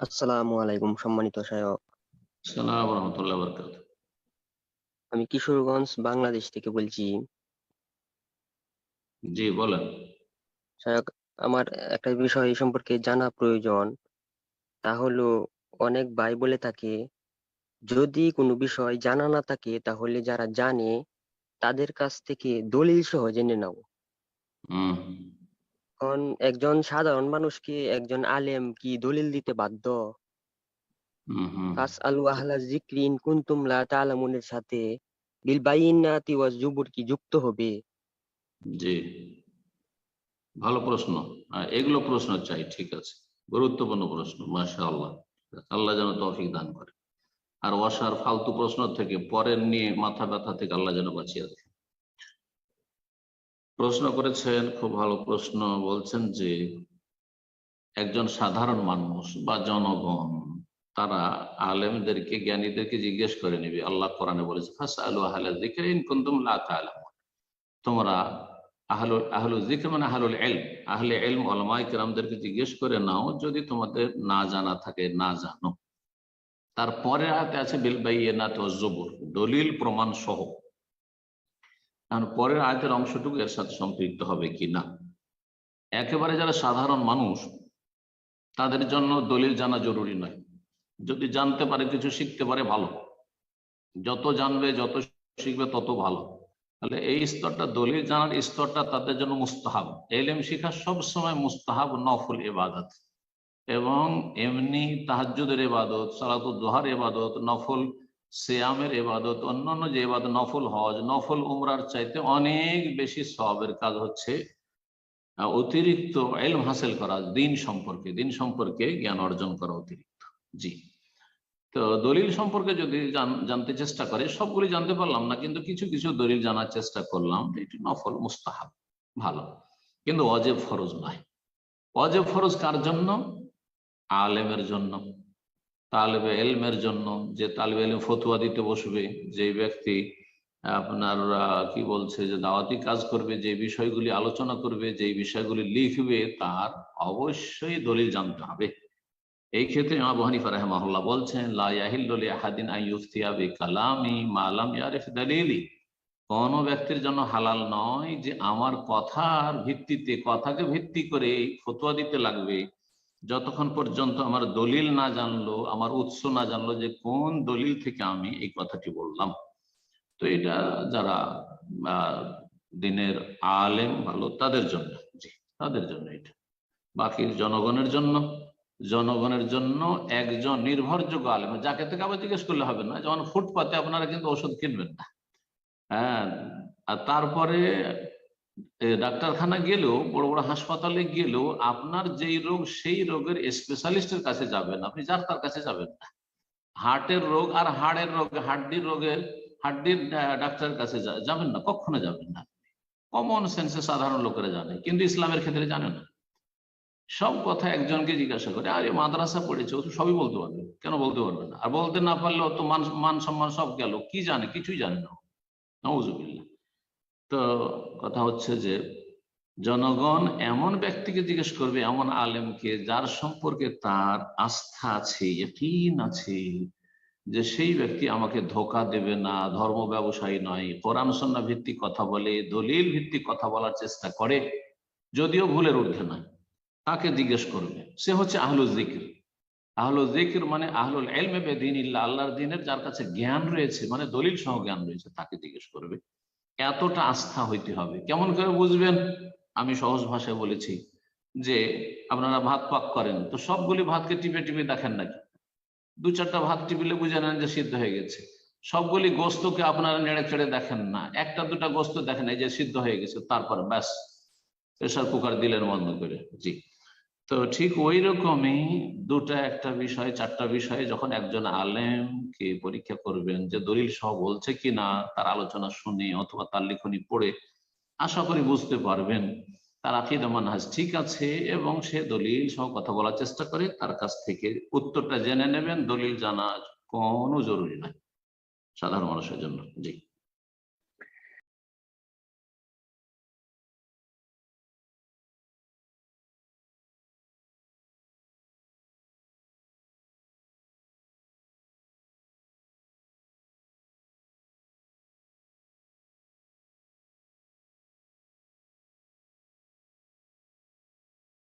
আসসালামু আলাইকুম সম্মানিত সহায়ক আমি কিশোরগঞ্জ বাংলাদেশ থেকে বলছি। জি বলেন। সহায়ক আমার একটা বিষয় সম্পর্কে জানা প্রয়োজন। তা হলো অনেক ভাই বলে থাকে যদি কোনো বিষয় জানা না থাকে তাহলে যারা জানে তাদের কাছ থেকে দলিল সহ জেনে নাও। কারণ একজন সাধারণ মানুষকে একজন আলেম কি দলিল দিতে বাধ্য? ফাস আলু আহলা জিক্রি ইন লা তা'লামুনের সাথে বিল ওয়াজ জুবুর কি যুক্ত হবে? জি। ভালো প্রশ্ন। হ্যাঁ, এগুলো প্রশ্ন চাই ঠিক আছে। গুরুত্বপূর্ণ প্রশ্ন মাশা আল্লাহ আল্লাহ যেন তৌফিক দান করে। আর ওয়াসার ফালতু প্রশ্ন থেকে পরের নিয়ে মাথা ব্যথা থেকে আল্লাহ যেন বাঁচিয়ে রাখে প্রশ্ন করেছেন, খুব ভালো প্রশ্ন বলছেন যে একজন সাধারণ মানুষ বা জনগণ, তারা আলেমদেরকে, জ্ঞানীদেরকে জিজ্ঞেস করে নিবে, আল্লাহ কোরআনে বলেছে আহলা তোমরা আহলুল আহলুল যিকর মানে আহলুল ইলম, আহলে ইলম উলামায়ে কেরামদেরকে জিজ্ঞেস করে নাও যদি তোমাদের না জানা থাকে, না জানো। তারপরে আয়াতে আছে, বিল বাইয়িনাত ওয়াজ জুবুর দলিল, প্রমাণ সহ। কারণ পরের আয়তের অংশটুকু এর সাথে সম্পৃক্ত হবে কি না একেবারে যারা সাধারণ মানুষ, তাদের জন্য দলিল জানা জরুরি নয়। যদি জানতে পারে, কিছু শিখতে পারে, ভালো। যত জানবে, যত শিখবে, তত ভালো। তাহলে এই স্তরটা, দলিল জানার স্তরটা তাদের জন্য মুস্তাহাব। এলেম শিখা সবসময় মুস্তাহাব, নফল এবাদত এবং এমনি তাহাজুদের এবাদত সালাতুল দোহার এবাদত নফল সিয়ামের এবাদত অন্যান্য যে এবাদত নফল হজ, নফল উমরার চাইতে অনেক বেশি সবের কাজ হচ্ছে অতিরিক্ত এলম হাসিল করা, দিন সম্পর্কে দিন সম্পর্কে জ্ঞান অর্জন করা অতিরিক্ত। জি। তো দলিল সম্পর্কে যদি জান- জানতে চেষ্টা করে, সবগুলি জানতে পারলাম না, কিন্তু কিছু কিছু দলিল জানার চেষ্টা করলাম এটি নফল, মুস্তাহাব, ভালো। কিন্তু অজেব ফরজ নয়। অজেব ফরজ কার জন্য? আলেমের জন্য। তালেবে এলমের জন্য, যে তালেবে এলম ফতুয়া দিতে বসবে যে ব্যক্তি, আপনার কি বলছে যে দাওয়াতি কাজ করবে যে বিষয়গুলি আলোচনা করবে যে বিষয়গুলি লিখবে, তার অবশ্যই দলিল জানতে হবে। এই ক্ষেত্রে আবু হানিফা বলছেন, লা কোন ব্যক্তির জন্য হালাল নয় যে আমার কথার ভিত্তিতে, কথাকে ভিত্তি করে ফতোয়া দিতে লাগবে। যতক্ষণ পর্যন্ত আমার দলিল না জানলো, আমার উৎস না জানলো যে কোন দলিল থেকে আমি এই কথাটি বললাম। তো এটা যারা দিনের আলেম ভালো, তাদের জন্য, জি, তাদের জন্য এটা। বাকি জনগণের জন্য জনগণের জন্য একজন নির্ভরযোগ্য আলেম, যাকে থেকে আবার জিজ্ঞেস করলে হবে না, যেমন ফুটপাতে আপনারা কিন্তু ওষুধ কিনবেন না। হ্যাঁ আর তারপরে ডাক্তারখানা গেলেও, বড় বড় হাসপাতালে গেলেও আপনার যেই রোগ, সেই রোগের স্পেশালিস্টের কাছে যাবেন। আপনি যার তার কাছে যাবেন না। হার্টের রোগ আর হাড়ের রোগ, হাড্ডির রোগের, হাড্ডির ডাক্তারের কাছে যাবেন না, কখনো যাবেন না। কমন সেন্সে সাধারণ লোকেরা জানে, কিন্তু ইসলামের ক্ষেত্রে জানে না। সব কথা একজনকে জিজ্ঞাসা করে, আরে, মাদ্রাসা পড়েছে? ও তো সবই বলতে পারবে। কেন বলতে পারবে না? আর বলতে না পারলে অত মান মান সম্মান সব গেল। কি জানে? কিছুই জানে না নজুবিল্লা তো কথা হচ্ছে যে, জনগণ এমন ব্যক্তিকে জিজ্ঞেস করবে, এমন আলেমকে যার সম্পর্কে তার আস্থা আছে আছে, যে সেই ব্যক্তি আমাকে ধোকা দেবে না, ধর্ম ব্যবসায়ী নয়, কোরআন ভিত্তিক কথা বলে, দলিল ভিত্তিক কথা বলার চেষ্টা করে, যদিও ভুলের ঊর্ধ্বে নয়, তাকে জিজ্ঞেস করবে। সে হচ্ছে আহলুল জিকির আহলুল জিকির মানে আহলুল এলমে বেদিন ইল্লা আল্লাহর দিনের যার কাছে জ্ঞান রয়েছে মানে দলিল সহ জ্ঞান রয়েছে, তাকে জিজ্ঞেস করবে। এতটা আস্থা হইতে হবে। কেমন করে বুঝবেন? আমি সহজ ভাষায় বলেছি যে, আপনারা ভাত পাক করেন, তো সবগুলি ভাতকে টিপে টিপে দেখেন নাকি? দু চারটা ভাত টিপিলে বুঝে নেন যে সিদ্ধ হয়ে গেছে। সবগুলি গোস্তকে আপনারা নেড়ে চেড়ে দেখেন না। একটা দুটা গোস্ত দেখেন, এই যে সিদ্ধ হয়ে গেছে, তারপর ব্যাস প্রেশার কুকার দিলেন বন্ধ করে। জি। তো ঠিক ওই রকমই দুটা একটা বিষয়, চারটা বিষয়ে যখন একজন আলেমকে পরীক্ষা করবেন যে দলিল সহ বলছে কি না তার আলোচনা শুনে অথবা তার লিখনি পড়ে, আশা করি বুঝতে পারবেন। তার আকিদা মানহাজ ঠিক আছে এবং সে দলিল সহ কথা বলার চেষ্টা করে, তার কাছ থেকে উত্তরটা জেনে নেবেন। দলিল জানা কোনো জরুরি নাই সাধারণ মানুষের জন্য। জি।